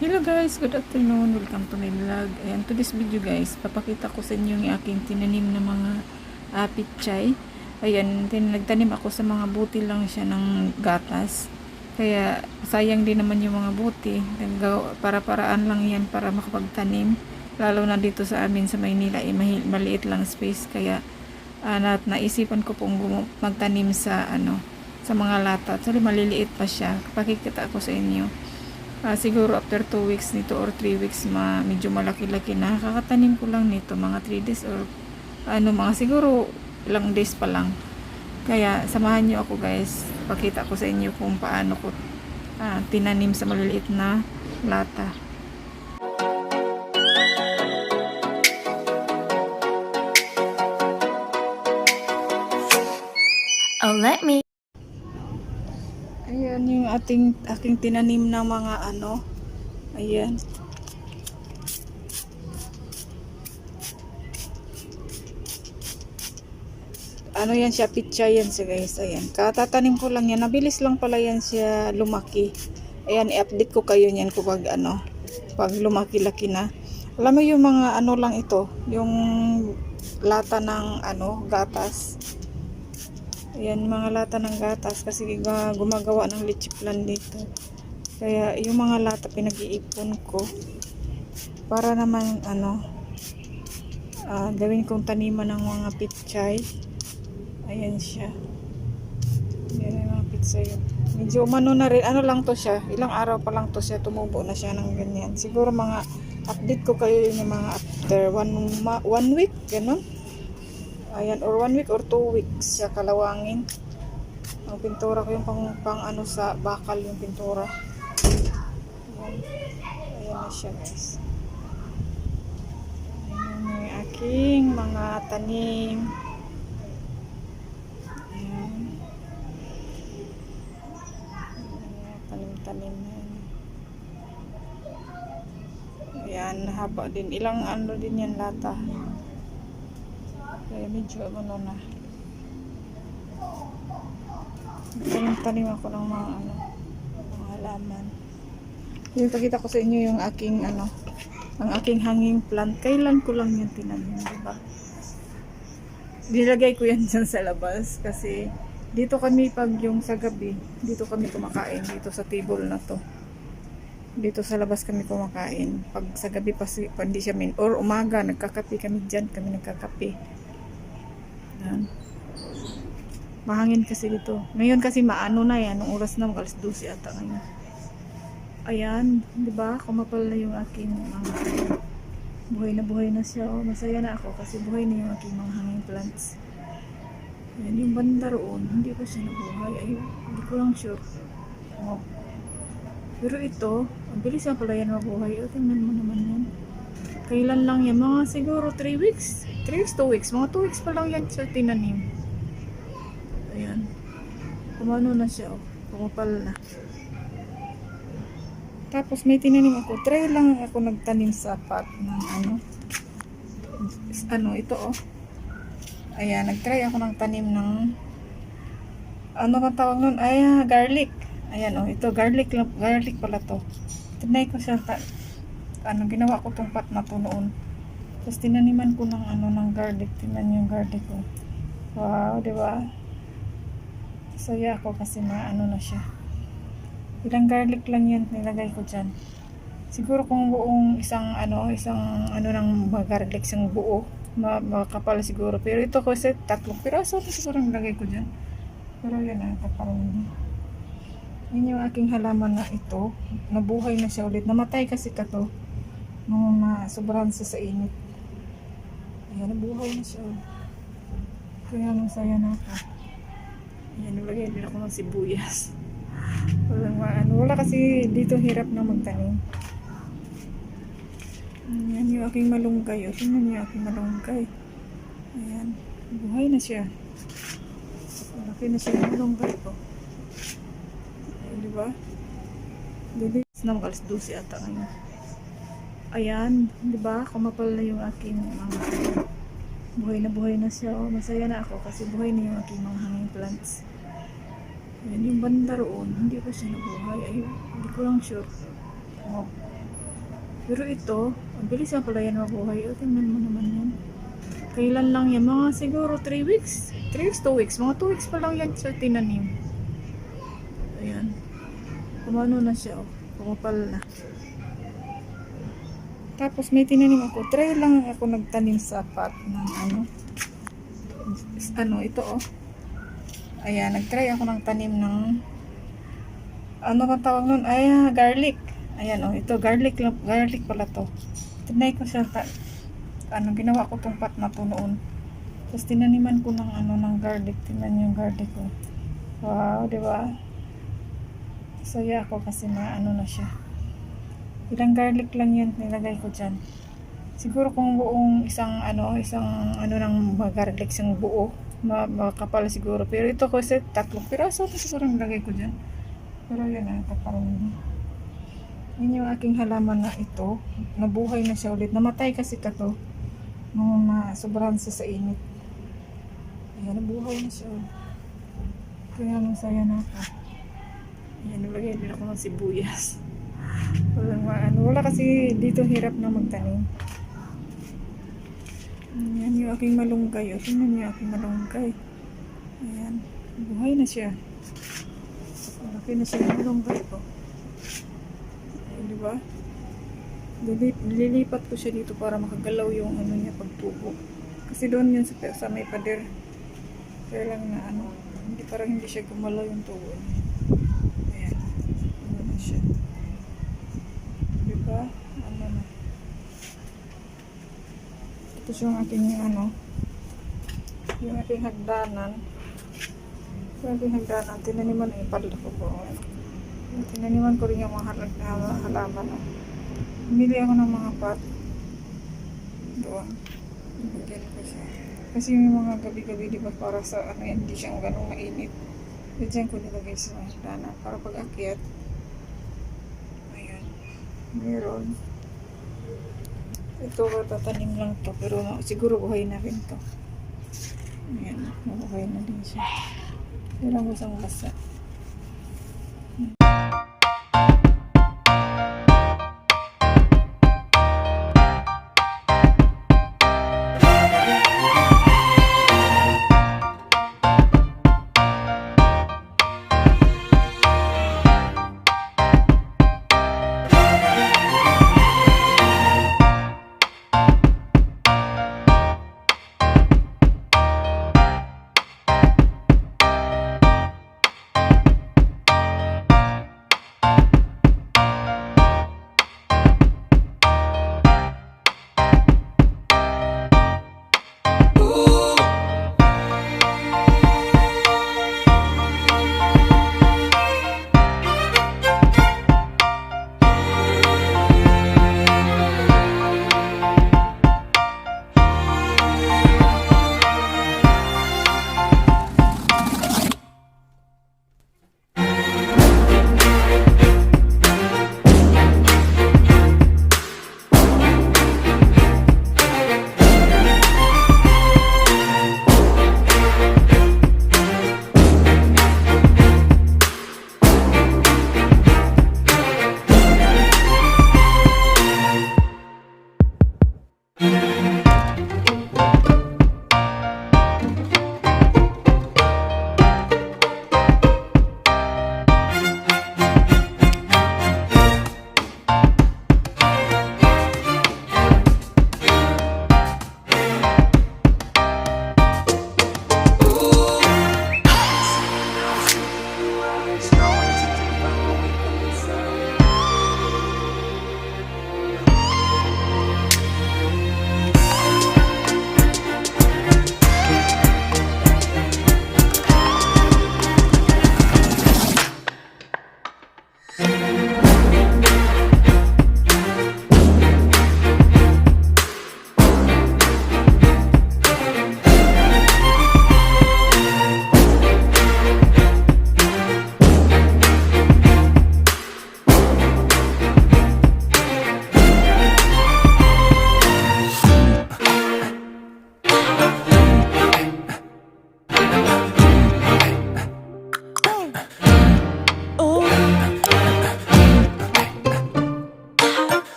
Hello guys, good afternoon. Welcome to my vlog. Ayan, to this video guys, papakita ko sa inyo yung aking tinanim na mga uh, pichay. Ayan, nagtanim ako sa mga buti lang siya ng gatas. Kaya sayang din naman yung mga buti. Para-paraan lang yan para makapagtanim. Lalo na dito sa amin sa Maynila, eh, maliit lang space. Kaya uh, na, naisipan ko pong magtanim sa ano sa mga lata. Actually, maliliit pa siya. Pakikita ko sa inyo. Ah, siguro after 2 weeks nito or 3 weeks ma medyo malaki-laki na. Kakatanim ko lang nito mga 3 days or ano mga siguro ilang days pa lang. Kaya samahan niyo ako guys. Pakita ko sa inyo kung paano ko ah, tinanim sa maliliit na lata ating aking tinanim na mga ano ayan ano yan siya, pitcha yan siya guys, ayan. Katatanim ko lang yan, nabilis lang pala yan siya lumaki. Ayan, i-update ko kayo niyan kapag ano, pag lumaki-laki na. Alam mo yung mga ano lang ito, yung lata ng ano, gatas. Ayan, mga lata ng gatas kasi gumagawa ng lichiplan dito. Kaya yung mga lata pinag-iipon ko para naman ano, ah, gawin kong taniman ng mga pitchay. Ayan siya. Yan yung mga yun. Medyo umano na rin. Ano lang to siya. Ilang araw pa lang to siya. Tumubo na siya ng ganyan. Siguro mga update ko kayo yung mga after one, one week. Ganon. Ayan. Or one week or two weeks siya kalawangin. Ang pintura ko yung pang, pang ano sa bakal yung pintura. Ayan. Ayan na siya guys. Ayan yung aking mga tanim. Ayan, Tanim-tanim na yan. Ayan, haba din. Ilang ano din yan lata. Kaya medyo ano na. Tanim-tanim ako ng mga ano, mga halaman. Yung pakita ko sa inyo yung aking ano, ang aking hanging plant. Kailan ko lang yan tinanim, diba? Nilagay ko yan dyan sa labas kasi dito kami pag yung sa gabi, dito kami kumakain dito sa table na to. Dito sa labas kami kumakain. Pag sa gabi pa, si, pa hindi siya min or umaga nagkakape kami dyan, kami nagkakape. Yan. Mahangin kasi dito. Ngayon kasi maano na yan, nung oras na mag alas 12 ata ngayon. Ayan, 'di ba? Kumapal na yung aking mga buhay na buhay na siya. Oh, masaya na ako kasi buhay na yung aking mga hanging plants. Yan yung banda roon. Hindi ko siya nabuhay. Ay, hindi ko lang sure. Oh. Pero ito, ang bilis na pala yan mabuhay. O, tingnan mo naman yan. Kailan lang yan? Mga siguro 3 weeks. 3 weeks, 2 weeks. Mga 2 weeks pa lang yan sa tinanim. Ayan. Kumano na siya. Oh. Pumapal na. Tapos may tinanim ako. Try lang ako nagtanim sa pot ng ano. Ano, ito oh. Ayan, nagtry ako ng tanim ng ano ba tawag nun? Ay, ah, garlic. Ayan oh, ito garlic garlic pala to. Tinay ko siya ano, ginawa ko tong pot na to noon. Tapos tinaniman ko ng ano ng garlic. Tingnan yung garlic ko. Wow, di ba? Saya ako kasi na ano na siya. Ilang garlic lang yan nilagay ko dyan. Siguro kung buong isang ano, isang ano ng garlic, isang buo, ma makapal siguro. Pero ito kasi tatlong piraso na siguro nilagay ko dyan. Pero yan ah, kapal. Yan yung aking halaman na ito. Nabuhay na siya ulit. Namatay kasi ka to. Nung sobrang siya sa init. Ayan, nabuhay na siya. Kaya masaya na ako. Ayan, nilagay din ako ng sibuyas. Walang maano. Wala kasi dito hirap na magtanim. Ayan yung aking malunggay. O, tingnan yung aking malunggay. Ayan. Buhay na siya. Malaki na siya yung malunggay ko. Ayan, di ba? Bilis na mag alas 12 ata ngayon. Ayan, di ba? Kumapal na yung aking mga buhay na buhay na siya. Oh, masaya na ako kasi buhay na yung aking mga hanging plants. Yan yung banda roon, hindi ko siya nabuhay. Ay, hindi ko lang sure. Oh, Pero ito, ang bilis na pala yan mabuhay. O, tingnan mo naman yan. Kailan lang yan? Mga siguro 3 weeks. 3 weeks, 2 weeks. Mga 2 weeks pa lang yan sa tinanim. Ayan. Kumano na siya, oh. Pumapal na. Tapos may tinanim ako. Try lang ako nagtanim sa pot ng ano. Ano, ito oh. Ayan, nagtry ako ng tanim ng ano bang tawag nun? Ay, ah, garlic. Ayan oh, ito garlic lang, garlic pala to. Tinay ko siya ta, ano, ginawa ko tong pot na to noon. Tapos tinaniman ko ng ano ng garlic. Tingnan yung garlic ko. Wow, di ba? Saya ako kasi na ano na siya. Ilang garlic lang yan nilagay ko dyan. Siguro kung buong isang ano, isang ano ng garlic isang buo, ma makapal siguro. Pero ito kasi tatlong piraso na siguro nilagay ko dyan. Pero yan ang kapal. Yan yung aking halaman na ito. Nabuhay na siya ulit. Namatay kasi ka to. Nung na sobrang sa init. Ayan, nabuhay na siya. Kaya masaya na ako. Ayan, nilagay din ako ng sibuyas. Wala kasi dito hirap na magtanim. Ayan yung aking malunggay. O, tingnan niyo aking malunggay. Ayan. Buhay na siya. Malaki na siya yung malunggay ko. Ayan, di ba? Lilip- Lilipat ko siya dito para makagalaw yung ano niya pagtubo. Kasi doon yun sa, sa may pader. Kaya lang na ano, hindi parang hindi siya gumalaw yung tubo niya. Ayan. Ano na siya. Diba? Ano na. Ito yung aking ano, yung aking hagdanan. Yung aking hagdanan, tinaniman ay palda ko po. Ano. Tinaniman ko rin yung mga halag na halaman. Oh. Bumili ako ng mga pot. Doon. Bigyan ko siya. Kasi yung mga gabi-gabi, di ba, para sa ano, hindi siya ganun mainit. So, dyan ko nilagay sa hagdanan para pag akyat. Ayan. Meron. Ito tatanim lang to pero siguro buhay na rin to. Ayan, mabuhay na din siya. Yan ang isang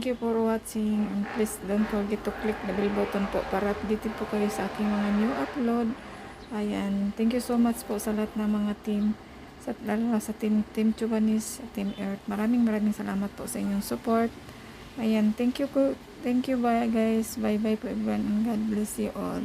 thank you for watching. And please don't forget to click the bell button po para updated po kayo sa aking mga new upload. Ayan, thank you so much po sa lahat ng mga team. Sa, lalo sa team, team Chubanis, team Earth. Maraming maraming salamat po sa inyong support. Ayan, thank you po. Thank you bye guys. Bye bye po everyone and God bless you all.